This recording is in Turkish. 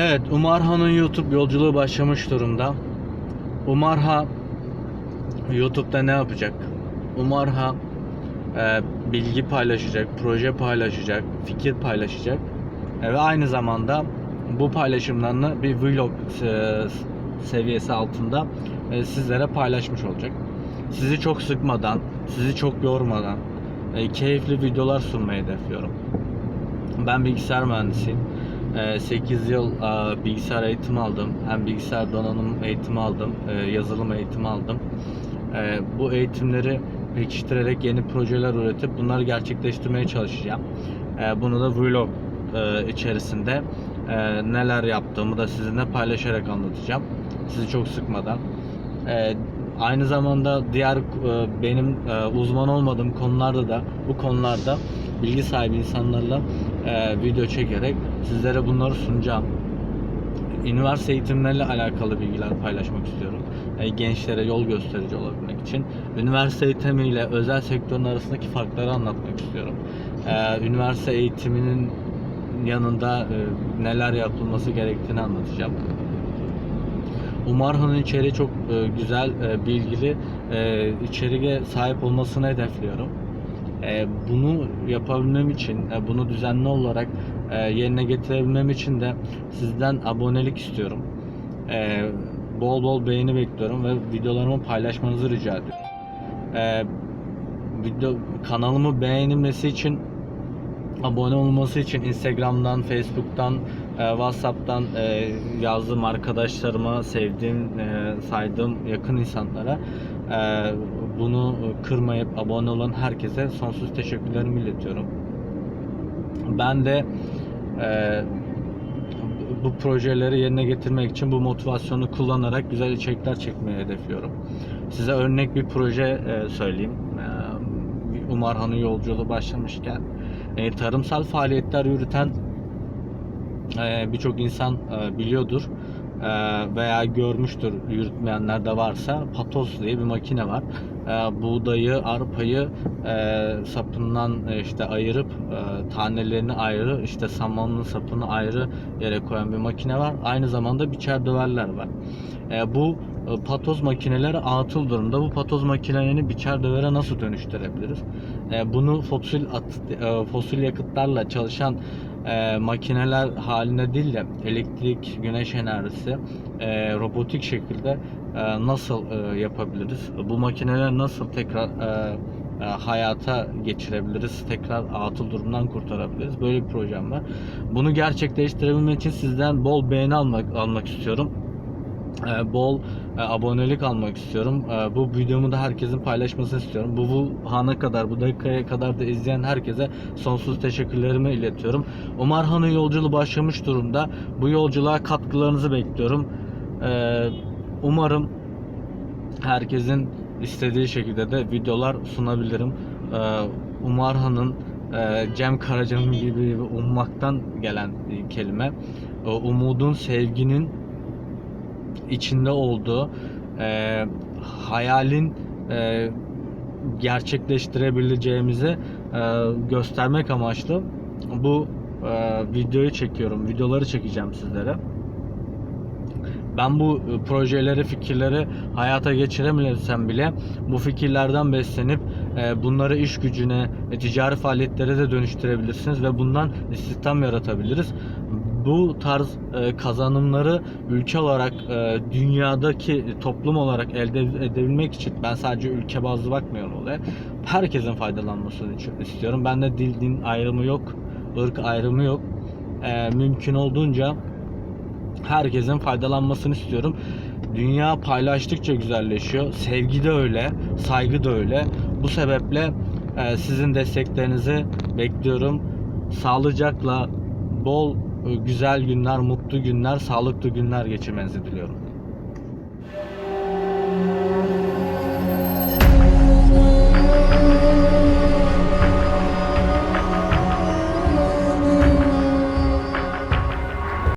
Evet, Umarha'nın YouTube yolculuğu başlamış durumda. Umarha YouTube'da ne yapacak? Umarha e, bilgi paylaşacak, proje paylaşacak, fikir paylaşacak E, ve aynı zamanda bu paylaşımlarını bir vlog e, seviyesi altında e, sizlere paylaşmış olacak. Sizi çok sıkmadan, sizi çok yormadan e, keyifli videolar sunmayı hedefliyorum. Ben bilgisayar mühendisiyim. 8 yıl e, bilgisayar eğitimi aldım. Hem bilgisayar donanım eğitimi aldım, e, yazılım eğitimi aldım. E, Bu eğitimleri pekiştirerek yeni projeler üretip bunları gerçekleştirmeye çalışacağım. E, Bunu da vlog e, içerisinde e, neler yaptığımı da sizinle paylaşarak anlatacağım. Sizi çok sıkmadan. Aynı zamanda diğer benim uzman olmadığım konularda da bu konularda bilgi sahibi insanlarla e, video çekerek sizlere bunları sunacağım. Üniversite eğitimleriyle alakalı bilgiler paylaşmak istiyorum. E, gençlere yol gösterici olabilmek için. Üniversite eğitimiyle özel sektörün arasındaki farkları anlatmak istiyorum. E, üniversite eğitiminin yanında e, neler yapılması gerektiğini anlatacağım. Umarha'nın içeriği çok e, güzel, e, bilgili e, içeriğe sahip olmasını hedefliyorum. E, bunu yapabilmem için, e, bunu düzenli olarak e, yerine getirebilmem için de sizden abonelik istiyorum. E, bol bol beğeni bekliyorum ve videolarımı paylaşmanızı rica ediyorum. E, video kanalımı beğenilmesi için abone olması için Instagram'dan, Facebook'tan, e, WhatsApp'tan e, yazdığım arkadaşlarıma, sevdiğim, saydığım yakın insanlara bunu kırmayıp abone olan herkese sonsuz teşekkürlerimi iletiyorum. Ben de e, bu projeleri yerine getirmek için bu motivasyonu kullanarak güzel içerikler çekmeyi hedefliyorum. Size örnek bir proje e, söyleyeyim. E, Umarhan'ın yolculuğu başlamışken e, tarımsal faaliyetler yürüten e, birçok insan e, biliyordur e, veya görmüştür yürütmeyenler de varsa patos diye bir makine var. E, buğdayı, arpayı e, sapından e, işte ayırıp e, tanelerini ayrı, işte samanın sapını ayrı yere koyan bir makine var. Aynı zamanda biçer döverler var. E, bu patoz makineleri atıl durumda. Bu patoz makinelerini biçer dövere nasıl dönüştürebiliriz? E, bunu fosil at, e, fosil yakıtlarla çalışan e, makineler haline değil de elektrik, güneş enerjisi, e, robotik şekilde e, nasıl e, yapabiliriz? Bu makineler nasıl tekrar e, e, hayata geçirebiliriz? Tekrar atıl durumdan kurtarabiliriz? Böyle bir projem var. Bunu gerçekleştirebilmek için sizden bol beğeni almak almak istiyorum. E, bol e, abonelik almak istiyorum. E, bu videomu da herkesin paylaşmasını istiyorum. Bu, bu hana kadar, bu dakikaya kadar da izleyen herkese sonsuz teşekkürlerimi iletiyorum. Umarhan'ın yolculuğu başlamış durumda. Bu yolculuğa katkılarınızı bekliyorum. E, umarım herkesin istediği şekilde de videolar sunabilirim. E, Umarhan'ın e, Cem Karaca'nın gibi ummaktan gelen kelime. Umudun, sevginin içinde olduğu e, hayalin e, gerçekleştirebileceğimizi e, göstermek amaçlı bu e, videoyu çekiyorum. Videoları çekeceğim sizlere. Ben bu e, projeleri, fikirleri hayata geçiremesem bile bu fikirlerden beslenip e, bunları iş gücüne, e, ticari faaliyetlere de dönüştürebilirsiniz ve bundan istihdam yaratabiliriz. Bu tarz e, kazanımları ülke olarak, e, dünyadaki toplum olarak elde edebilmek için ben sadece ülke bazlı bakmıyorum olaya. Herkesin faydalanmasını istiyorum. Bende dil, din ayrımı yok, ırk ayrımı yok. E, mümkün olduğunca herkesin faydalanmasını istiyorum. Dünya paylaştıkça güzelleşiyor. Sevgi de öyle, saygı da öyle. Bu sebeple e, sizin desteklerinizi bekliyorum. Sağlıcakla bol güzel günler, mutlu günler, sağlıklı günler geçirmenizi diliyorum.